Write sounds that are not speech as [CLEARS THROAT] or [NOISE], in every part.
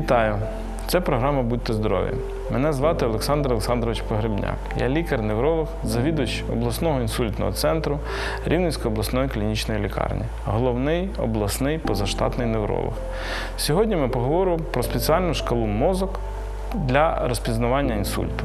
Вітаю! Це програма Будьте здорові. Мене звати Олександр Олександрович Погребняк. Я лікар-невролог, завідувач обласного інсультного центру Рівненської обласної клінічної лікарні, головний обласний позаштатний невролог. Сьогодні ми поговоримо про спеціальну шкалу мозок для розпізнавання інсульту.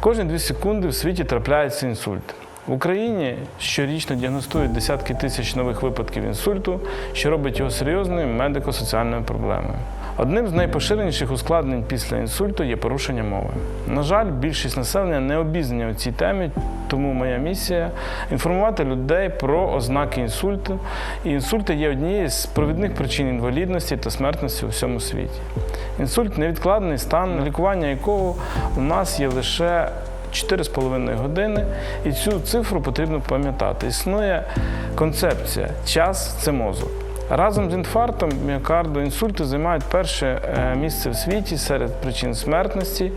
Кожні 2 секунди в світі трапляється інсульт. В Україні щорічно діагностують десятки тисяч нових випадків інсульту, що робить його серйозною медико-соціальною проблемою. Одним з найпоширеніших ускладнень після інсульту є порушення мови. На жаль, більшість населення не обізнані у цій темі, тому моя місія інформувати людей про ознаки інсульту. І інсульти є однією з провідних причин інвалідності та смертності у всьому світі. Інсульт невідкладний стан, лікування якого у нас є лише 4,5 години, і цю цифру потрібно пам'ятати. Існує концепція час це мозок. Разом з інфарктом міокарду інсульту займають перше е, місце в світі серед причин смертності,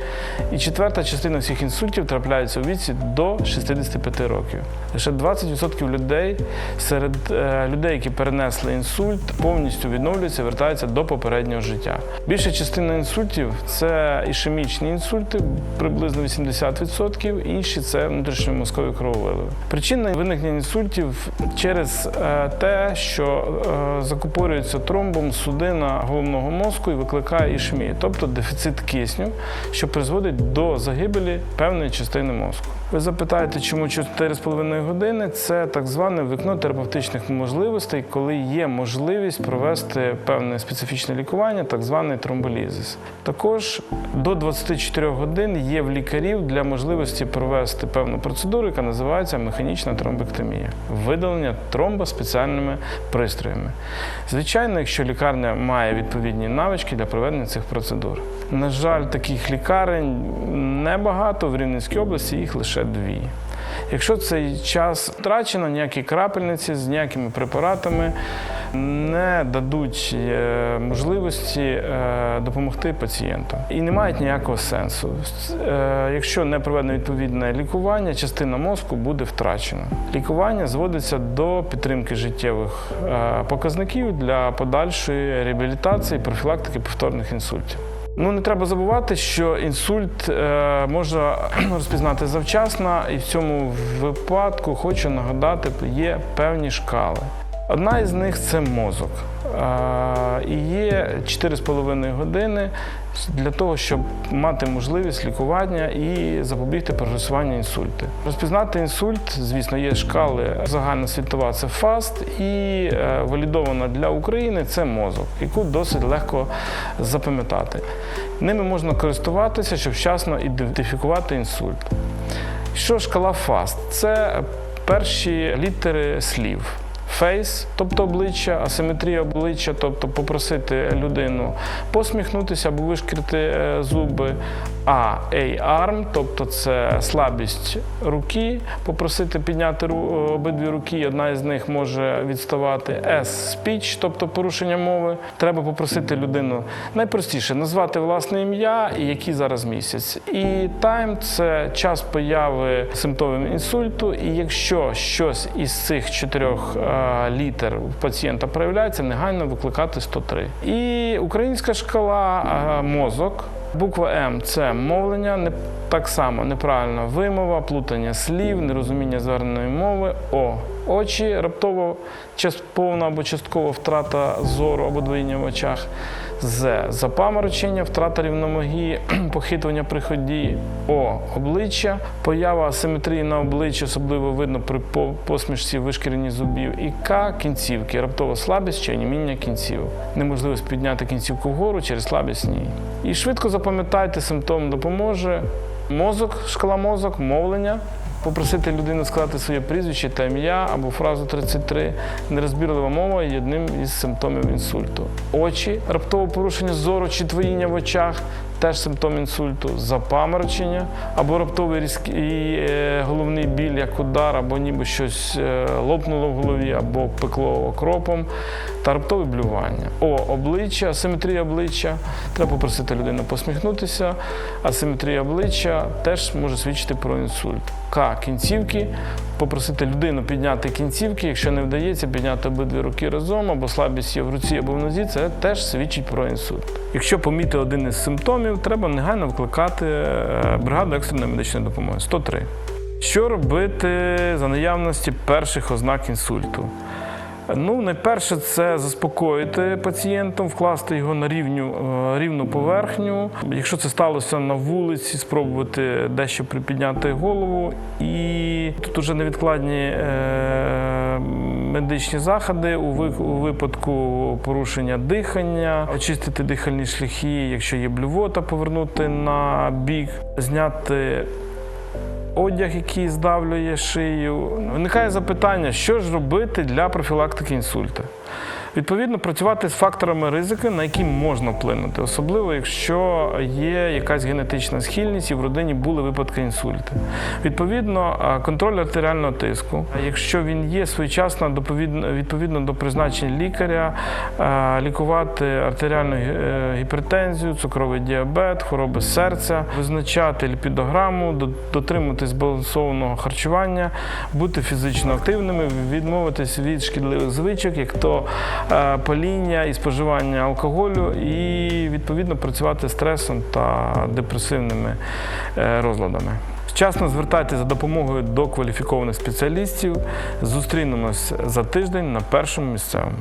і четверта частина всіх інсультів трапляється у віці до 65 років. Лише 20% людей серед е, людей, які перенесли інсульт, повністю відновлюються, вертаються до попереднього життя. Більша частина інсультів це ішемічні інсульти, приблизно 80%, інші це внутрішньомозкові крововиливи. Причина виникнення інсультів через е, те, що закупорюється тромбом судина головного мозку і викликає ішемію, тобто дефіцит кисню, що призводить до загибелі певної частини мозку. Ви запитаєте, чому 4,5 години? Це так зване вікно терапевтичних можливостей, коли є можливість провести певне специфічне лікування, так званий тромболізис. Також до 24 годин є в лікарів для можливості провести певну процедуру, яка називається механічна тромбектомія видалення тромба спеціальними пристроями. Звичайно, якщо лікарня має відповідні навички для проведення цих процедур. На жаль, таких лікарень небагато в Рівненській області, їх лише дві. Якщо цей час втрачено, ніякі крапельниці з ніякими препаратами не дадуть е, можливості е, допомогти пацієнту і не мають ніякого сенсу. Е, Якщо не проведено відповідне лікування, частина мозку буде втрачена. Лікування зводиться до підтримки життєвих показників для подальшої реабілітації, профілактики повторних інсультів. Ну не треба забувати, що інсульт е, можна [CLEARS THROAT] розпізнати завчасно, і в цьому випадку хочу нагадати, є певні шкали. Одна із них це мозок. І є 4,5 години для того, щоб мати можливість лікування і запобігти прогресуванню інсульту. Розпізнати інсульт, звісно, є шкали загальна світова це ФАСТ, і е, валідована для України це мозок, яку досить легко запам'ятати. Ними можна користуватися, щоб вчасно ідентифікувати інсульт. Що шкала ФАСТ? Це перші літери слів. Фейс, тобто обличчя, асиметрія обличчя, тобто попросити людину посміхнутися або вишкрити е, зуби. А A-arm, тобто це слабість руки, попросити підняти обидві руки, одна із них може відставати. S speech, тобто порушення мови. Треба попросити людину найпростіше назвати власне ім'я і який зараз місяць. І time – це час появи симптомів інсульту. І якщо щось із цих чотирьох е, літер у пацієнта проявляється, негайно викликати 103. І українська шкала е, мозок. Буква М це мовлення, не так само неправильна вимова, плутання слів, нерозуміння зверненої мови. О. Очі, раптово повна або часткова втрата зору або двоєння в очах. З. Запаморочення, втрата рівномогі, [CLEARS THROAT] похитування при ході. О. Обличчя, поява асиметрії на обличчі, особливо видно при посмішці вишкіренні зубів. І К. Кінцівки, раптова слабість чи оніміння кінцівок. Неможливість підняти кінцівку вгору через слабість в ній. І швидко запам'ятайте, симптом допоможе. Мозок, шкала мозок, мовлення. Попросити людину сказати своє прізвище та ім'я або фразу 33. Нерозбірлива мова є одним із симптомів інсульту. Очі, раптове порушення зору чи твоїння в очах теж симптом інсульту, запаморочення або раптовий різкий е, головний біль, як удар, або ніби щось е, лопнуло в голові, або пекло окропом, та раптове блювання. О, обличчя, асиметрія обличчя. Треба попросити людину посміхнутися. Асиметрія обличчя теж може свідчити про інсульт. К. Кінцівки, попросити людину підняти кінцівки. Якщо не вдається підняти обидві руки разом, або слабість є в руці або в нозі, це теж свідчить про інсульт. Якщо поміти один із симптомів, треба негайно викликати е, бригаду екстреної медичної допомоги 103. Що робити за наявності перших ознак інсульту? Ну, найперше, це заспокоїти пацієнта, вкласти його на рівню, е, рівну поверхню. Якщо це сталося на вулиці, спробувати дещо припідняти голову. І тут уже невідкладні е, медичні заходи у, випадку порушення дихання, очистити дихальні шляхи, якщо є блювота, повернути на бік, зняти одяг, який здавлює шию. Виникає запитання, що ж робити для профілактики інсульту. Відповідно, працювати з факторами ризики, на які можна вплинути, особливо якщо є якась генетична схильність і в родині були випадки інсульту. Відповідно, контроль артеріального тиску. Якщо він є своєчасно відповідно до призначень лікаря, лікувати артеріальну е, гіпертензію, цукровий діабет, хвороби серця, визначати ліпідограму, до- дотримуватись збалансованого харчування, бути фізично активними, відмовитись від шкідливих звичок, як то е, паління і споживання алкоголю, і відповідно працювати з стресом та депресивними е, розладами. Вчасно звертайтеся за допомогою до кваліфікованих спеціалістів. Зустрінемось за тиждень на першому місцевому.